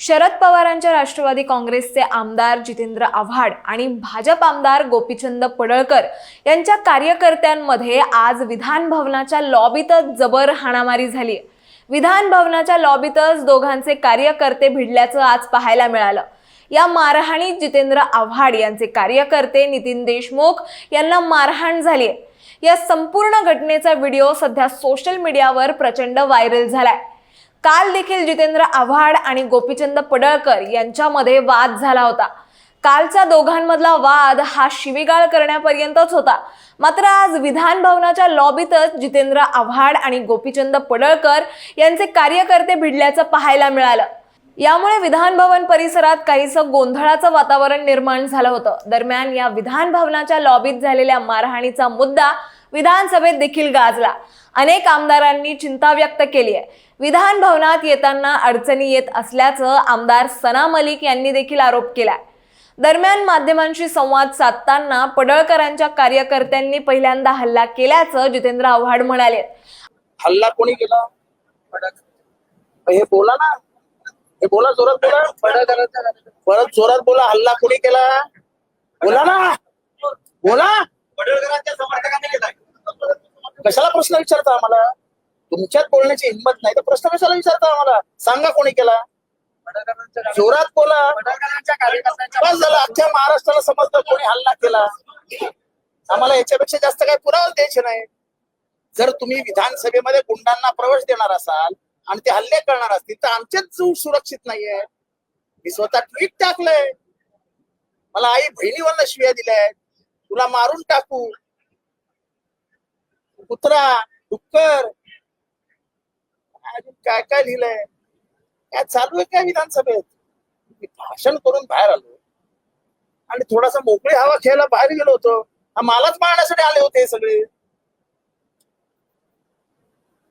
शरद पवारांच्या राष्ट्रवादी काँग्रेसचे आमदार जितेंद्र आव्हाड आणि भाजप आमदार गोपीचंद पडळकर यांच्या कार्यकर्त्यांमध्ये आज विधान भवनाच्या लॉबीतच जबर हाणामारी झाली. विधान भवनाच्या लॉबीतच दोघांचे कार्यकर्ते भिडल्याचं आज पाहायला मिळालं. या मारहाणीत जितेंद्र आव्हाड यांचे कार्यकर्ते नितीन देशमुख यांना मारहाण झाली आहे या संपूर्ण घटनेचा व्हिडिओ सध्या सोशल मीडियावर प्रचंड व्हायरल झालाय. काल देखील जितेंद्र आव्हाड आणि गोपीचंद पडळकर यांच्यामध्ये वाद झाला होता. कालचा दोघांमधला वाद हा शिवीगाळ करण्यापर्यंतच होता. मात्र आज विधान भवनाच्या लॉबीतच जितेंद्र आव्हाड आणि गोपीचंद पडळकर यांचे कार्यकर्ते भिडल्याचं पाहायला मिळालं. यामुळे विधान भवन परिसरात काहीसं गोंधळाचं वातावरण निर्माण झालं होतं. दरम्यान या विधान भवनाच्या लॉबीत झालेल्या मारहाणीचा मुद्दा विधानसभेत देखील गाजला. अनेक आमदारांनी चिंता व्यक्त केली आहे. विधान भवनात येताना अडचणी येत असल्याचं आमदार सना मलिक यांनी देखील आरोप केलाय. दरम्यान माध्यमांशी संवाद साधताना पडळकरांच्या कार्यकर्त्यांनी पहिल्यांदा हल्ला केल्याचं जितेंद्र आव्हाड म्हणाले. हल्ला कोणी केला? हे बोला ना. हे बोला जोरात बोला. परत जोरात बोला हल्ला कोणी केला? बोला ना. बोला. कशाला प्रश्न विचारता आम्हाला? तुमच्यात बोलण्याची हिंमत नाही तर प्रश्न कशाला विचारता आम्हाला? सांगा कोणी केला? जोरात बोला. बस झालं. अख्ख्या महाराष्ट्राला समजतं कोणी हल्ला केला. आम्हाला याच्यापेक्षा जास्त काही पुरावा द्यायचे नाही. जर तुम्ही विधानसभेमध्ये गुंडांना प्रवेश देणार असाल आणि ते हल्ले करणार असतील तर आमचेच जीव सुरक्षित नाहीये. मी स्वतः ट्विट टाकलंय. मला आई बहिणीवरनं शिव्या दिल्या तुला मारून टाकू. कुत्रा डुक्कर. अजून काय काय लिहिलंय? काय चालू आहे काय विधानसभेत? मी भाषण करून बाहेर आलो. आणि थोडासा मोकळी हवा घ्यायला बाहेर गेलो होतो. मलाच मारण्यासाठी आले होते हे सगळे.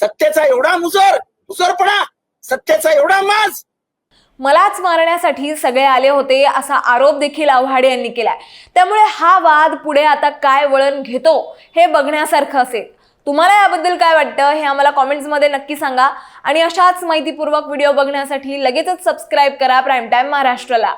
सत्तेचा एवढा मुजर मुजरपणा सत्तेचा एवढा माज. मलाच मारण्यासाठी सगळे आले होते असा आरोप देखील आव्हाड यांनी केलाय. त्यामुळे हा वाद पुढे आता काय वळण घेतो हे बघण्यासारखं असेल. तुम्हाला याबद्दल काय वाटतं हे आम्हाला कॉमेंट्समध्ये नक्की सांगा. आणि अशाच माहितीपूर्वक व्हिडिओ बघण्यासाठी लगेचच सबस्क्राईब करा प्राईम टाईम महाराष्ट्राला.